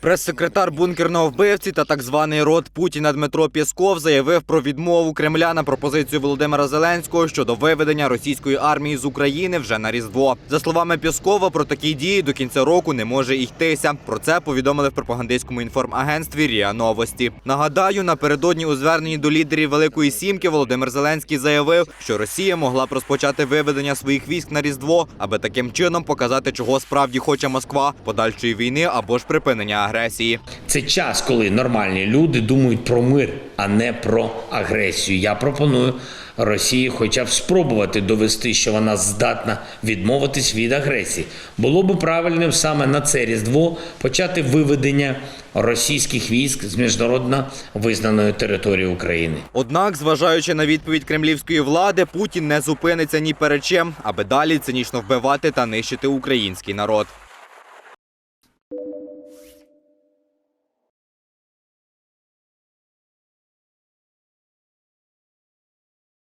Прес-секретар бункерного вбивці та так званий род Путіна Дмитро Пєсков заявив про відмову Кремля на пропозицію Володимира Зеленського щодо виведення російської армії з України вже на Різдво. За словами Пєскова, про такі дії до кінця року не може йтися. Про це повідомили в пропагандистському інформагентстві Ріа Новості. Нагадаю, напередодні у зверненні до лідерів Великої Сімки Володимир Зеленський заявив, що Росія могла б розпочати виведення своїх військ на Різдво, аби таким чином показати, чого справді хоче Москва подальшої війни або ж припинення агресії. Це час, коли нормальні люди думають про мир, а не про агресію. Я пропоную Росії хоча б спробувати довести, що вона здатна відмовитись від агресії. Було би правильним саме на це різдво почати виведення російських військ з міжнародно визнаної території України. Однак, зважаючи на відповідь кремлівської влади, Путін не зупиниться ні перед чим, аби далі цинічно вбивати та нищити український народ.